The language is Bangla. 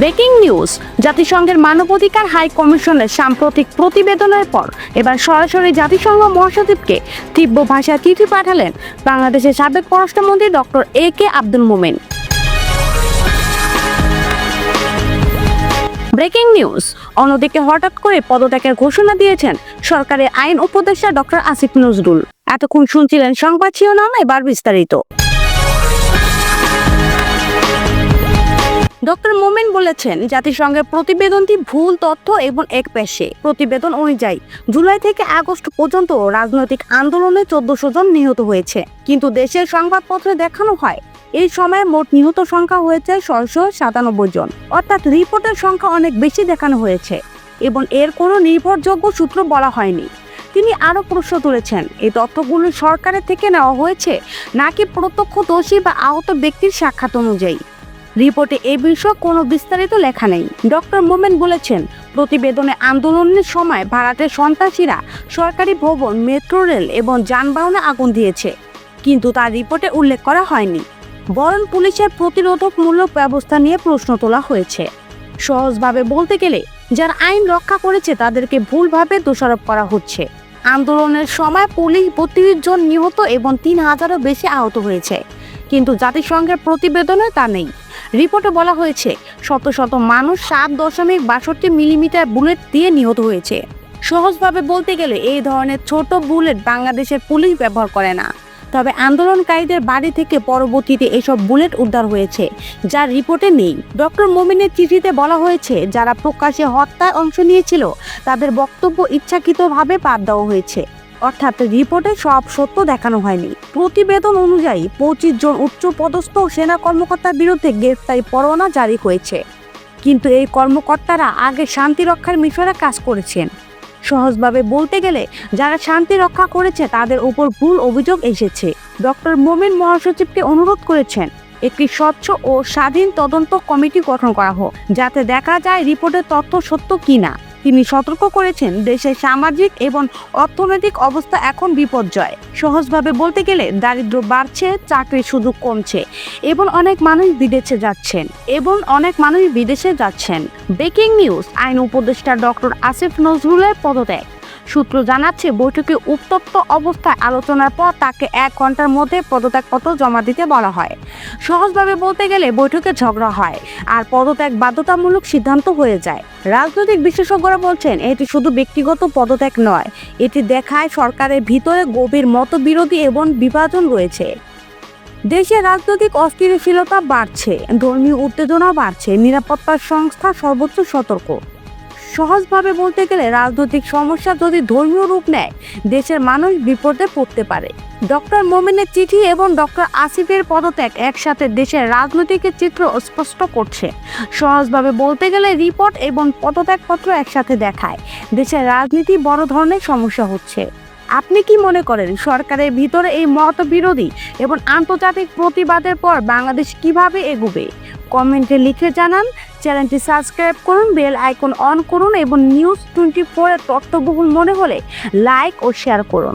ব্রেকিং নিউজ, জাতিসংঘের মানবাধিকার হাই কমিশনের সাম্প্রতিক প্রতিবেদনের পর। এবার সরাসরি জাতিসংঘ মহাসচিবকে তীব্র ভাষায় চিঠি পাঠালেন বাংলাদেশের সাবেক পররাষ্ট্রমন্ত্রী doctor A K Abdul Momen. Breaking news, অন্যদিকে হঠাৎ করে পদত্যাগের ঘোষণা দিয়েছেন সরকারের আইন উপদেষ্টা ডক্টর আসিফ নজরুল। এতক্ষণ শুনছিলেন সংবাদ শিরোনাম, এবার বিস্তারিত। ডক্টর মোমেন বলেছেন, জাতিসংঘের প্রতিবেদনটি ভুল তথ্য এবং এক পেশে। প্রতিবেদন অনুযায়ী, জুলাই থেকে আগস্ট পর্যন্ত রাজনৈতিক আন্দোলনে চোদ্দশো জন নিহত হয়েছে। কিন্তু দেশের সংবাদপত্রে দেখানো হয়, এই সময়ে মোট নিহত সংখ্যা হয়েছে ছয়শো সাতানব্বই জন। অর্থাৎ রিপোর্টের সংখ্যা অনেক বেশি দেখানো হয়েছে এবং এর কোনো নির্ভরযোগ্য সূত্র বলা হয়নি। তিনি আরও প্রশ্ন তুলেছেন, এই তথ্যগুলো সরকারের থেকে নেওয়া হয়েছে নাকি প্রত্যক্ষদর্শী বা আহত ব্যক্তির সাক্ষাৎ অনুযায়ী? রিপোর্টে এ বিষয়ে কোনো বিস্তারিত লেখা নেই। ডক্টর মোমেন বলেছেন, প্রতিবেদনে আন্দোলনের সময় ভারতের সন্ত্রাসীরা সরকারি ভবন, মেট্রো রেল এবং যানবাহনে আগুন দিয়েছে, কিন্তু তার রিপোর্টে উল্লেখ করা হয়নি। বরং পুলিশের প্রতিরোধকমূলক ব্যবস্থা নিয়ে প্রশ্ন তোলা হয়েছে। সহজভাবে বলতে গেলে, যারা আইন রক্ষা করেছে তাদেরকে ভুলভাবে দোষারোপ করা হচ্ছে। আন্দোলনের সময় পুলিশ বত্রিশ জন নিহত এবং তিন হাজারও বেশি আহত হয়েছে, কিন্তু জাতিসংঘের প্রতিবেদনে তা নেই। রিপোর্টে বলা হয়েছে, শত শত মানুষ সাত দশমিক বাষট্টি মিলিমিটার বুলেট দিয়ে নিহত হয়েছে। সহজভাবে বলতে গেলে এই ধরনের ছোট বুলেট বাংলাদেশের পুলিশ ব্যবহার করে না। তবে আন্দোলনকারীদের বাড়ি থেকে পরবর্তীতে এসব বুলেট উদ্ধার হয়েছে, যা রিপোর্টে নেই। ডক্টর মোমিনের চিঠিতে বলা হয়েছে, যারা প্রকাশ্যে হত্যায় অংশ নিয়েছিল, তাদের বক্তব্য ইচ্ছাকৃতভাবে বাদ দেওয়া হয়েছে। অর্থাৎ রিপোর্টে সব সত্য দেখানো হয়নি। প্রতিবেদন অনুযায়ী পঁচিশ জন উচ্চপদস্থ সেনা কর্মকর্তার বিরুদ্ধে গ্রেফতারি পরোয়ানা জারি হয়েছে। কিন্তু এই কর্মকর্তারা আগে শান্তি রক্ষার মিশনে কাজ করেছেন। সহজভাবে বলতে গেলে, যারা শান্তি রক্ষা করেছে তাদের উপর ভুল অভিযোগ এসেছে। ডক্টর মোমিন মহাসচিবকে অনুরোধ করেছেন, একটি স্বচ্ছ ও স্বাধীন তদন্ত কমিটি গঠন করা হোক, যাতে দেখা যায় রিপোর্টের তথ্য সত্য কিনা। তিনি সতর্ক করেছেন, দেশের সামাজিক এবং অর্থনৈতিক অবস্থা এখন বিপর্যয়। সহজভাবে বলতে গেলে দারিদ্র বাড়ছে চাকরির সুযোগ কমছে এবং অনেক মানুষ বিদেশে যাচ্ছেন এবং অনেক মানুষ বিদেশে যাচ্ছেন। ব্রেকিং নিউজ, আইন উপদেষ্টা ডক্টর আসিফ নজরুলের পদত্যাগ। সূত্র জানাচ্ছে, বৈঠকে উত্তপ্ত অবস্থায় আলোচনার পর তাকে এক ঘণ্টার মধ্যে পদত্যাগপত্র জমা দিতে বলা হয়। সহজভাবে বলতে গেলে বৈঠকে ঝগড়া হয় আর পদত্যাগ বাধ্যতামূলক সিদ্ধান্ত হয়ে যায়। রাজনৈতিক বিশেষজ্ঞরা বলছেন, এটি শুধু ব্যক্তিগত পদত্যাগ নয়, এটি দেখায় সরকারের ভিতরে গভীর মতবিরোধী এবং বিভাজন রয়েছে। দেশে রাজনৈতিক অস্থিরশীলতা বাড়ছে, ধর্মীয় উত্তেজনা বাড়ছে, নিরাপত্তা সংস্থা সর্বোচ্চ সতর্ক। সহজভাবে বলতে গেলে রাজনৈতিক সমস্যা যদি ধর্মীয় রূপ নেয়, দেশের মানুষ বিপদে পড়তে পারে। ডক্টর মোমিনের চিঠি এবং ডক্টর আসিফের পদত্যাগ একসাথে দেশের রাজনৈতিক চিত্র স্পষ্ট করছে। সহজভাবে বলতে গেলে রিপোর্ট এবং পদত্যাগপত্র একসাথে দেখায়। দেশের রাজনীতি বড় ধরনের সমস্যা হচ্ছে। আপনি কি মনে করেন, সরকারের ভিতরে এই মত বিরোধী এবং আন্তর্জাতিক প্রতিবাদের পর বাংলাদেশ কীভাবে এগোবে? কমেন্টে লিখে জানান চ্যানেলটি সাবস্ক্রাইব করুন, বেল আইকন অন করুন এবং নিউজ টোয়েন্টি ফোরের তথ্যবহুল মনে হলে লাইক ও শেয়ার করুন।